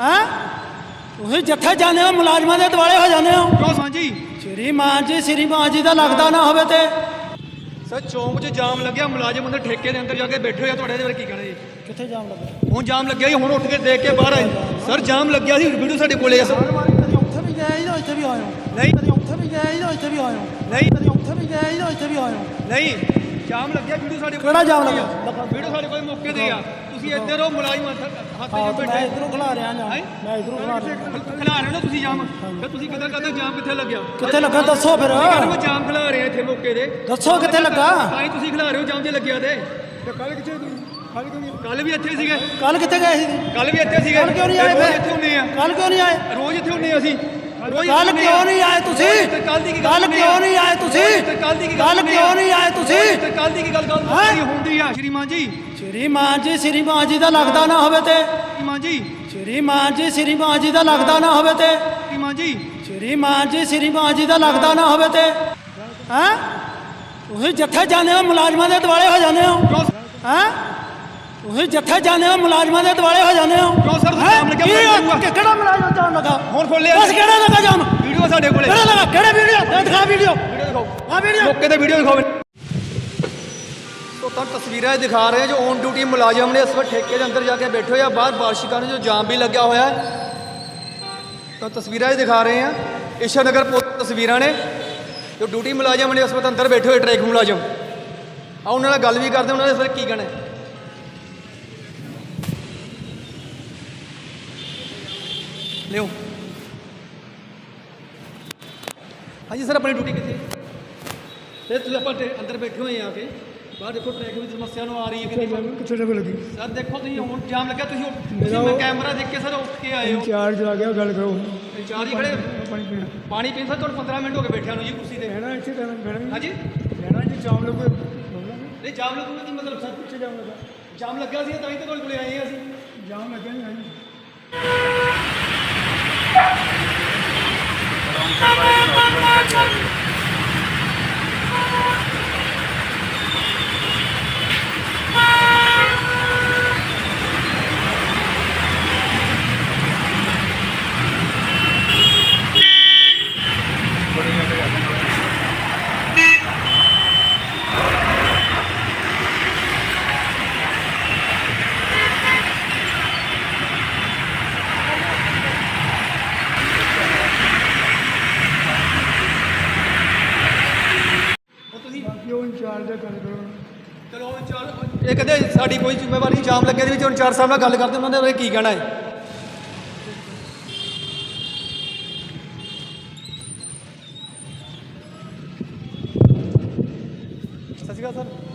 ਹੈ? ਤੁਸੀਂ ਜਿੱਥੇ ਜਾਂਦੇ ਹੋ ਮੁਲਾਜ਼ਮਾਂ ਦੇ ਦੁਆਲੇ ਹੋ ਜਾਂਦੇ ਹੋ। ਕਿਉਂ ਸਾਂਝੀ? ਸ਼੍ਰੀਮਾਨ ਜੀ ਸ਼੍ਰੀਮਾਨ ਜੀ ਦਾ ਲੱਗਦਾ ਨਾ ਹੋਵੇ ਤੇ। ਸਰ ਚੌਂਕ 'ਚ ਜਾਮ ਲੱਗਿਆ ਮੁਲਾਜ਼ਮ ਅੰਦਰ ਠੇਕੇ ਦੇ ਅੰਦਰ ਜਾ ਕੇ ਬੈਠੇ ਹੋਏ ਤੁਹਾਡੇ ਦੇ ਬਾਰੇ ਕੀ ਕਹਿਣਾ ਜੀ? ਕਿੱਥੇ ਜਾਮ ਲੱਗਾ ਹੁਣ ਜਾਮ ਲੱਗਿਆ ਜੀ ਹੁਣ ਉੱਠ ਕੇ ਦੇਖ ਕੇ ਬਾਹਰ ਆਏ। ਸਰ ਜਾਮ ਲੱਗਿਆ ਸੀ ਵੀਡੀਓ ਸਾਡੇ ਕੋਲੇ ਆ ਸਰ। ਉੱਥੇ ਵੀ ਗਏ ਜੀ ਇੱਥੇ ਵੀ ਹੋ? ਨਹੀਂ। ਕਦੀ ਉੱਥੇ ਵੀ ਗਏ ਜੀ ਇੱਥੇ ਵੀ ਹੋ? ਨਹੀਂ। ਕਦੀ ਉੱਥੇ ਵੀ ਗਏ ਜੀ ਇੱਥੇ ਵੀ ਹੋ? ਨਹੀਂ। ਜਾਮ ਲੱਗਿਆ ਵੀਡੀਓ ਸਾਡੇ ਕੋਲ। ਕਿਹੜਾ ਜਾਮ ਲੱਗਾ? ਵੀਡੀਓ ਸਾਡੇ ਕੋਲ ਮੌਕੇ ਤੇ ਆ। ਤੁਸੀਂ ਇੱਧਰ ਹੋ ਮੁਲਾਜ਼ਮ ਹੱਥ 'ਚ ਤੇ ਮੈਂ ਬੈਠੇ ਇਧਰੋਂ ਖਿਲਾ ਰਿਹਾ ਜਾਂ ਹੈਂ? ਮੈਂ ਇਧਰੋਂ ਖਿਲਾ ਰਿਹਾ। ਖਿਲਾ ਰਹੇ ਹੋ ਨਾ ਤੁਸੀਂ ਜਾਮ? ਫਿਰ ਤੁਸੀਂ ਕਿੱਦਾਂ ਕਰਦੇ ਜਾਮ ਕਿੱਥੇ ਲੱਗਿਆ? ਕਿੱਥੇ ਲੱਗਾ? ਦੱਸੋ ਫਿਰ। ਮੈਂ ਜਾਮ ਖਿਲਾ ਰਿਹਾ ਇੱਥੇ ਮੌਕੇ ਤੇ। ਦੱਸੋ ਕਿੱਥੇ ਲੱਗਾ? ਤਾਂ ਹੀ ਤੁਸੀਂ ਖਿਲਾ ਰਹੇ ਹੋ ਜਾਮ ਜੇ ਲੱਗਿਆ ਤੇ। ਕੱਲ ਕਿੱਥੇ ਕੱਲ ਕਿਉਂ ਨਹੀਂ ਕੱਲ ਵੀ ਇੱਥੇ ਸੀਗੇ। ਕੱਲ ਕਿੱਥੇ ਗਏ ਸੀ? ਕੱਲ ਵੀ ਇੱਥੇ ਸੀਗੇ। ਕੱਲ ਕਿਉਂ ਨਹੀਂ ਆਏ ਫਿਰ? ਇੱਥੇ ਹੁੰਨੇ ਆ। ਕੱਲ ਕਿਉਂ ਨਹੀਂ ਆਏ? ਰੋਜ਼ ਇੱਥੇ ਹੁੰਨੇ ਆ ਅਸੀਂ। ਰੋਜ਼ ਕੱਲ ਕਿਉਂ ਨਹੀਂ ਆਏ ਤੁਸੀਂ? ਕੱਲ ਦੀ ਕੀ ਕੱਲ ਕਿਉਂ ਨਹੀਂ ਆਏ ਤੁਸੀਂ? ਕੱਲ ਦੀ ਕੀ ਕੱਲ ਕਿਉਂ ਨਹੀਂ ਆਏ ਤੁਸੀਂ? ਕੱਲ ਦੀ ਕੀ ਗੱਲ ਗੱਲ ਹੈਂ? ਹੁੰਦੀ ਆ? ਸ਼੍ਰੀਮਾਨ ਜੀ। ਸ਼੍ਰੀਮਾਨ ਜੀ ਸ਼੍ਰੀਮਾਨ ਜੀ ਦਾ ਲੱਗਦਾ ਨਾ ਹੋਵੇ ਤੇ। ਸ਼੍ਰੀਮਾਨ ਜੀ। ਸ਼੍ਰੀਮਾਨ ਜੀ ਸ਼੍ਰੀਮਾਨ ਜੀ ਦਾ ਲੱਗਦਾ ਨਾ ਹੋਵੇ ਤੇ। ਸ਼੍ਰੀਮਾਨ ਜੀ। ਸ਼੍ਰੀਮਾਨ ਜੀ ਸ਼੍ਰੀਮਾਨ ਜੀ ਦਾ ਲੱਗਦਾ ਨਾ ਹੋਵੇ ਤੇ। ਹੈ? ਤੁਸੀਂ ਜਿੱਥੇ ਜਾਂਦੇ ਹੋ ਮੁਲਾਜ਼ਮਾਂ ਦੇ ਦੁਆਲੇ ਹੋ ਜਾਂਦੇ ਹੋ। ਕਿਉਂ ਹੈ? ਤੁਸੀਂ ਜਿੱਥੇ ਜਾਂਦੇ ਹੋ ਮੁਲਾਜ਼ਮਾਂ ਦੇ ਦੁਆਲੇ ਹੋ ਜਾਂਦੇ ਹੋ। ਕਿਉਂ ਸਰ ਤੁਸੀਂ ਹੈਂ? ਜਾਮ ਲੱਗਿਆ ਕੀ ਹੋਇਆ ਆ? ਹੋਊਗਾ? ਕਿ- ਕਿਹੜਾ ਮੁਲਾਜ਼ਮ ਜਾਮ ਲੱਗਾ? ਹੁਣ ਖੋਲਿਆ ਬਸ ਕਿਹੜਾ ਲੱਗਾ ਵੀਡੀਓ ਸਾਡੇ ਕੋਲੇ। ਕਿਹੜਾ ਲੱਗਾ? ਕਿਹੜੇ ਵੀਡੀਓ? ਇਹ ਦਿਖਾ ਵੀਡੀਓ। ਵੀਡੀਓ ਦਿਖਾਓ। ਆ ਵੀਡੀਓ। ਮੌਕੇ ਤੇ ਵੀਡੀਓ ਦਿਖਾਓ। ਤੋ ਤਾਂ ਤਸਵੀਰਾਂ ਇਹ ਦਿਖਾ ਰਹੇ ਜੋ ਔਨ ਡਿਊਟੀ ਮੁਲਾਜ਼ਮ ਨੇ ਇਸ ਵਕਤ ਠੇਕੇ ਦੇ ਅੰਦਰ ਜਾ ਕੇ ਬੈਠੇ ਹੋਏ ਆ। ਬਾਹਰ ਬਾਰਿਸ਼ ਕਾਰਨ ਜੋ ਜਾਮ ਵੀ ਲੱਗਿਆ ਹੋਇਆ ਹੈ। ਤਾਂ ਤਸਵੀਰਾਂ ਇਹ ਦਿਖਾ ਰਹੇ ਆ। ਈਸ਼ਾ ਨਗਰ ਪੁਲਿਸ ਤਸਵੀਰਾਂ ਨੇ ਜੋ ਡਿਊਟੀ ਮੁਲਾਜ਼ਮ ਨੇ ਉਸ ਵਕਤ ਅੰਦਰ ਬੈਠੇ ਹੋਏ ਟ੍ਰੈਫਿਕ ਮੁਲਾਜ਼ਮ। ਆ ਉਹਨਾਂ ਨਾਲ ਗੱਲ ਵੀ ਕਰਦੇ ਉਹਨਾਂ ਦੇ ਇਸ ਕੀ ਕਹਿਣਾ ਹੈ? ਲਿਓ। ਹਾਂਜੀ ਸਰ, ਆਪਣੀ ਡਿਊਟੀ ਕਿੱਥੇ ਤੇ ਤੁਸੀਂ ਆਪਾਂ ਅੰਦਰ ਬੈਠੇ ਹੋਏ ਆ ਕੇ। ਬਾਹਰ ਦੇਖੋ ਟ੍ਰੈਫਿਕ ਦੀ ਸਮੱਸਿਆ ਨੂੰ ਆ ਰਹੀ ਹੈ ਕਿੰਨੀ ਕਿੱਥੇ ਤੱਕ ਲੱਗੀ? ਸਰ ਦੇਖੋ ਤੁਸੀਂ ਹੁਣ ਜਾਮ ਲੱਗਾ ਤੁਸੀਂ ਉੱਠ- ਤੁਸੀਂ ਮੈਂ ਕੈਮਰਾ ਦੇਖ ਕੇ ਸਰ ਉੱਠ ਕੇ ਆਏ ਹੋ। ਚਾਰਜ ਆ ਗਿਆ ਗੱਲ ਕਰੋ। ਚਾਰ ਹੀ ਖੜੇ ਪਾਣੀ ਪੀਣਾ ਪਾਣੀ। ਪੀਣ ਸਰ ਤੁਹਾਨੂੰ 15 ਮਿੰਟ ਹੋ ਗਏ ਬੈਠਿਆਂ ਨੂੰ ਜੀ ਕੁਰਸੀ ਤੇ। ਰਹਿਣਾ ਇੱਥੇ ਤਾਂ ਬਹਿਣਾ ਹਾਂਜੀ? ਰਹਿਣਾ ਜੀ ਚਾਮ ਲੋਕ ਨਹੀਂ ਜਾਮ ਲੱਗੂਗਾ ਕੀ ਮਤਲਬ ਸਰ? ਪਿੱਛੇ ਜਾਮ ਲੱਗਾ। ਜਾਮ ਲੱਗਿਆ ਸੀ ਤਾਂ ਹੀ ਤਾਂ ਤੁਹਾਡੇ ਕੋਲੇ ਆਏ ਹਾਂ ਅਸੀਂ। ਜਾਮ ਲੱਗਿਆ ਨਹੀਂ ਹੈ ਤੁਸੀਂ ਉਹ ਇੰਚਾਰਜ ਦਾ ਗੱਲ ਕਰੋ ਚਲੋ ਹੁਣ ਚਾਰ ਇਹ ਕਹਿੰਦੇ ਸਾਡੀ ਕੋਈ ਜ਼ਿੰਮੇਵਾਰੀ ਨਹੀਂ, ਜਾਮ ਲੱਗੇ ਦੇ ਵਿੱਚ, ਹੁਣ ਚਾਰ ਸਾਹਿਬ ਨਾਲ ਗੱਲ ਕਰਦੇ, ਉਹਨਾਂ ਦੇ ਬਾਰੇ ਕੀ ਕਹਿਣਾ ਹੈ? ਸਤਿ ਸ਼੍ਰੀ ਅਕਾਲ ਸਰ।